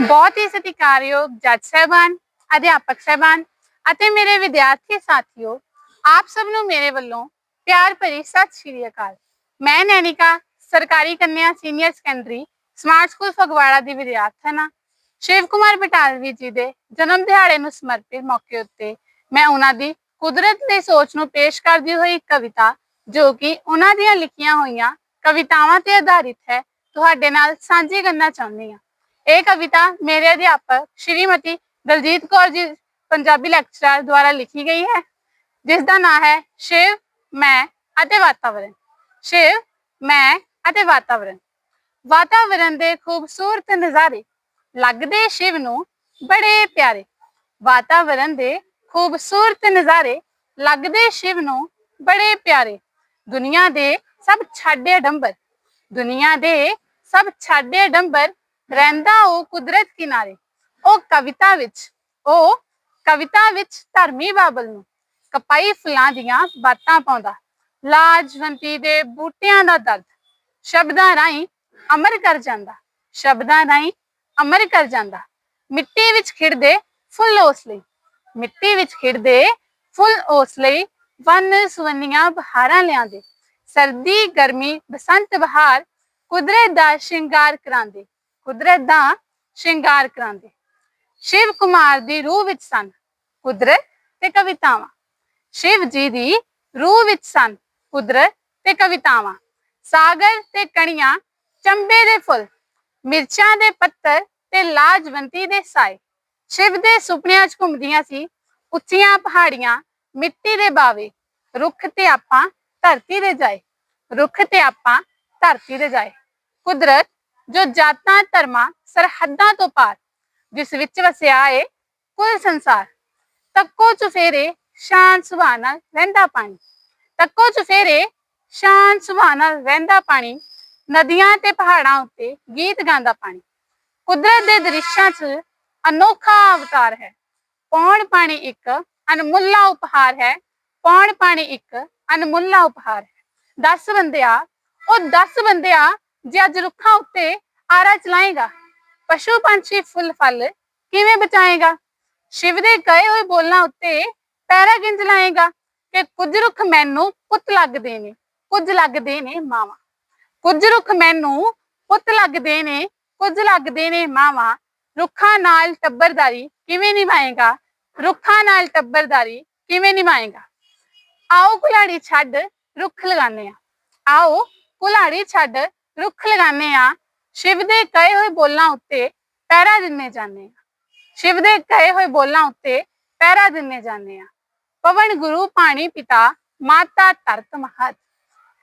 ਬਹੁਤ ਹੀ ਸਤਿਕਾਰਯੋਗ ਜੱਜ ਸਾਹਿਬਾਨ, ਅਧਿਆਪਕ ਸਾਹਿਬਾਨ ਅਤੇ ਮੇਰੇ ਵਿਦਿਆਰਥੀ ਸਾਥੀਓ, ਆਪ ਸਭ ਨੂੰ ਮੇਰੇ ਵੱਲੋਂ ਪਿਆਰ ਭਰੀ ਸਤਿ ਸ਼੍ਰੀ ਅਕਾਲ। ਮੈਂ ਨੈਣਿਕਾ ਸਰਕਾਰੀ ਕੰਨਿਆ senior secondary, smart school Phagwara ਦੀ ਵਿਦਿਆਰਥਣ ਹਾਂ। ਸ਼ਿਵ ਕੁਮਾਰ ਬਟਾਲਵੀ ਜੀ ਦੇ ਜਨਮ ਦਿਹਾੜੇ ਨੂੰ ਸਮਰਪਿਤ ਮੌਕੇ ਉੱਤੇ ਮੈਂ ਉਹਨਾਂ ਦੀ ਕੁਦਰਤ ਦੀ ਸੋਚ ਨੂੰ ਪੇਸ਼ ਕਰਦੀ ਹੋਈ ਇੱਕ ਕਵਿਤਾ, ਜੋ ਕਿ ਉਹਨਾਂ ਦੀਆਂ ਲਿਖੀਆਂ ਹੋਈਆਂ ਕਵਿਤਾਵਾਂ ਤੇ ਆਧਾਰਿਤ ਹੈ, ਤੁਹਾਡੇ ਨਾਲ ਸਾਂਝੀ ਕਰਨਾ ਚਾਹੁੰਦੀ ਹਾਂ। ਇਹ ਕਵਿਤਾ ਮੇਰੇ ਅਧਿਆਪਕ ਸ਼੍ਰੀਮਤੀ ਦਲਜੀਤ ਕੌਰ ਜੀ ਪੰਜਾਬੀ ਲੈਕਚਰਰ ਦੁਆਰਾ ਲਿਖੀ ਗਈ ਹੈ ਜਿਸ ਦਾ ਨਾਮ ਹੈ ਸ਼ਿਵ ਮੈਂ ਅਤੇ ਵਾਤਾਵਰਣ ਸ਼ਿਵ ਮੈਂ ਅਤੇ ਵਾਤਾਵਰਣ ਵਾਤਾਵਰਣ ਦੇ ਖੂਬਸੂਰਤ ਨਜ਼ਾਰੇ ਲੱਗਦੇ ਸ਼ਿਵ ਨੂੰ ਬੜੇ ਪਿਆਰੇ। ਵਾਤਾਵਰਣ ਦੇ ਖੂਬਸੂਰਤ ਨਜ਼ਾਰੇ ਲੱਗਦੇ ਸ਼ਿਵ ਨੂੰ ਬੜੇ ਪਿਆਰੇ। ਦੁਨੀਆ ਦੇ ਸਭ ਛਾੜੇ ਅਡੰਬਰ। ਦੁਨੀਆ ਦੇ ਸਭ ਛਾੜੇ ਅਡੰਬਰ ਰਹਿੰਦਾ ਉਹ ਕੁਦਰਤ ਕਿਨਾਰੇ, ਉਹ ਕਵਿਤਾ ਵਿੱਚ, ਉਹ ਕਵਿਤਾ ਵਿੱਚ ਧਰਮੀ ਬਾਬਲ ਨੂੰ ਕਪਾਈ ਫੁੱਲਾਂ ਦੀਆਂ ਬਾਤਾਂ ਪਾਉਂਦਾ। ਲਾਜਵੰਤੀ ਦੇ ਬੂਟਿਆਂ ਦਾ ਦਰਦ, ਸ਼ਬਦਾਂ ਰਾਹੀਂ ਅਮਰ ਕਰ ਜਾਂਦਾ, ਸ਼ਬਦਾਂ ਰਾਹੀਂ ਅਮਰ ਕਰ ਜਾਂਦਾ। ਮਿੱਟੀ ਵਿੱਚ ਖਿੜਦੇ ਫੁੱਲ ਉਸ ਲਈ, ਮਿੱਟੀ ਵਿੱਚ ਖਿੜਦੇ ਫੁੱਲ ਉਸ ਲਈ ਵਨ ਸੁਵੰਨੀਆਂ ਬਹਾਰਾਂ ਲਿਆਂਦੇ ਸਰਦੀ ਗਰਮੀ ਬਸੰਤ ਬਹਾਰ ਕੁਦਰਤ ਦਾ ਸ਼ਿੰਗਾਰ ਕਰਾਂਦੇ ਕੁਦਰਤ ਦਾ ਸ਼ਿੰਗਾਰ ਕਰਾਂਦੇ ਸ਼ਿਵ ਕੁਮਾਰ ਦੀ ਰੂਹ ਵਿੱਚ ਸਨ ਕੁਦਰਤ ਤੇ ਕਵਿਤਾਵਾਂ। ਸ਼ਿਵ ਜੀ ਦੀ ਰੂਹ ਵਿੱਚ ਸਨ ਕੁਦਰਤ ਤੇ ਕਵਿਤਾਵਾਂ। ਸਾਗਰ ਤੇ ਕਣੀਆਂ, ਚੰਬੇ ਦੇ ਫੁੱਲ, ਮਿਰਚਾਂ ਦੇ ਪੱਤਰ ਤੇ ਲਾਜਵੰਤੀ ਦੇ ਸਾਏ। ਸ਼ਿਵ ਦੇ ਸੁਪਨਿਆਂ 'ਚ ਘੁੰਮਦੀਆਂ ਸੀ ਉੱਚੀਆਂ ਪਹਾੜੀਆਂ, ਮਿੱਟੀ ਦੇ ਬਾਵੇ। ਰੁੱਖ ਤੇ ਆਪਾਂ ਧਰਤੀ ਦੇ ਜਾਏ। ਰੁੱਖ ਤੇ ਆਪਾਂ ਧਰਤੀ ਦੇ ਜਾਏ। ਕੁਦਰਤ ਜੋ ਜਾਤਾਂ ਧਰਮਾਂ ਸਰਹੱਦਾਂ ਤੋਂ ਪਾਰ, ਜਿਸ ਵਿੱਚ ਵਸਿਆ ਏ ਕੁੱਲ ਸੰਸਾਰ, ਤੱਕੋ ਚੁਫੇਰੇ ਸ਼ਾਨ ਸੁਭਾਅ ਨਾਲ ਵਹਿੰਦਾ ਪਾਣੀ, ਤੱਕੋ ਚੁਫੇਰੇ ਸ਼ਾਨ ਸੁਭਾਅ ਨਾਲ ਵਹਿੰਦਾ ਪਾਣੀ, ਨਦੀਆਂ ਤੇ ਪਹਾੜਾਂ ਉੱਤੇ ਗੀਤ ਗਾਉਂਦਾ ਪਾਣੀ। ਕੁਦਰਤ ਦੇ ਦ੍ਰਿਸ਼ਾਂ 'ਚ ਅਨੋਖਾ ਅਵਤਾਰ ਹੈ। ਪੌਣ ਪਾਣੀ ਇੱਕ ਅਨਮੁੱਲਾ ਉਪਹਾਰ ਹੈ। ਪੌਣ ਪਾਣੀ ਇੱਕ ਅਨਮੁੱਲਾ ਉਪਹਾਰ ਹੈ। 10 ਬੰਦਿਆ, ਉਹ 10 ਬੰਦਿਆ ਜੇ ਅੱਜ ਰੁੱਖਾਂ ਉੱਤੇ ਆਰਾ ਚਲਾਏਗਾ, ਪਸ਼ੂ ਪੰਛੀ ਫੁੱਲ ਫਲ ਕਿਵੇਂ ਬਚਾਏਗਾ? ਸ਼ਿਵ ਦੇ ਕਹੇ ਹੋਏ ਬੋਲਾਂ ਉੱਤੇ ਪੈਰਾ ਕਿੰਜ ਲਾਏਗਾ ਕਿ ਕੁਝ ਰੁੱਖ ਮੈਨੂੰ ਪੁੱਤ ਲੱਗਦੇ ਨੇ, ਕੁਝ ਲੱਗਦੇ ਨੇ ਮਾਵਾ। ਕੁਝ ਰੁੱਖ ਮੈਨੂੰ ਪੁੱਤ ਲੱਗਦੇ ਨੇ, ਕੁਝ ਲੱਗਦੇ ਨੇ ਮਾਵਾ। ਰੁੱਖਾਂ ਨਾਲ ਟੱਬਰਦਾਰੀ ਕਿਵੇਂ ਨਿਭਾਏਗਾ? ਰੁੱਖਾਂ ਨਾਲ ਟੱਬਰਦਾਰੀ ਕਿਵੇਂ ਨਿਭਾਏਗਾ? ਆਓ ਕੁਲਾੜੀ ਛੱਡ ਰੁੱਖ ਲਗਾਉਂਦੇ ਆ ਆਓ ਕੁਲਾੜੀ ਛੱਡ ਰੁੱਖ ਲਗਾਉਂਦੇ ਆ ਸ਼ਿਵ ਦੇ ਕਹੇ ਹੋਏ ਬੋਲਾਂ ਉੱਤੇ ਪੈਰਾ ਦਿੰਨੇ ਜਾਂਦੇ ਆ ਸ਼ਿਵ ਦੇ ਕਹੇ ਹੋਏ ਬੋਲਾਂ ਉੱਤੇ ਪੈਰਾ ਦਿੰਨੇ ਜਾਂਦੇ ਆ ਪਵਨ ਗੁਰੂ ਪਾਣੀ ਪਿਤਾ, ਮਾਤਾ ਧਰਤ ਮਹਤ।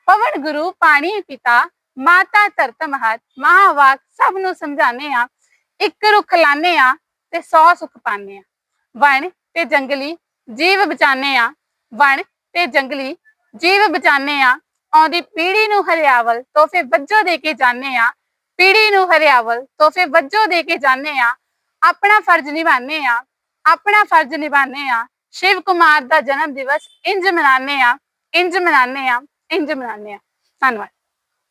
ਪਵਨ ਗੁਰੂ ਪਾਣੀ ਪਿਤਾ, ਮਾਤਾ ਧਰਤ ਮਹਤ। ਮਹਾਵਾਕ ਸਭ ਨੂੰ ਸਮਝਾਣੇ ਆ ਇੱਕ ਰੁੱਖ ਲਾਣੇ ਆ ਤੇ 100 ਸੁੱਖ ਪਾਣੇ ਆ ਵਣ ਤੇ ਜੰਗਲੀ ਜੀਵ ਬਚਾਣੇ ਆ ਵਣ ਤੇ ਜੰਗਲੀ ਜੀਵ ਬਚਾਣੇ ਆ ਆਉਂਦੀ ਪੀੜ੍ਹੀ ਨੂੰ ਹਰਿਆਵਲ ਤੋਹਫੇ ਵੱਜੋ ਦੇ ਕੇ ਜਾਣੇ ਆ ਪੀੜੀ ਨੂੰ ਹਰਿਆਵਲ ਤੋਹਫੇ ਵੱਜੋ ਦੇ ਕੇ ਜਾਣੇ ਆ ਆਪਣਾ ਫਰਜ਼ ਨਿਭਾਣੇ ਆ ਆਪਣਾ ਫਰਜ਼ ਨਿਭਾਣੇ ਆ ਸ਼ਿਵ ਕੁਮਾਰ ਦਾ ਜਨਮ ਦਿਵਸ ਇੰਜ ਮਨਾਣੇ ਆ ਇੰਜ ਮਨਾਣੇ ਆ ਇੰਜ ਮਨਾਣੇ ਆ ਧੰਨਵਾਦ।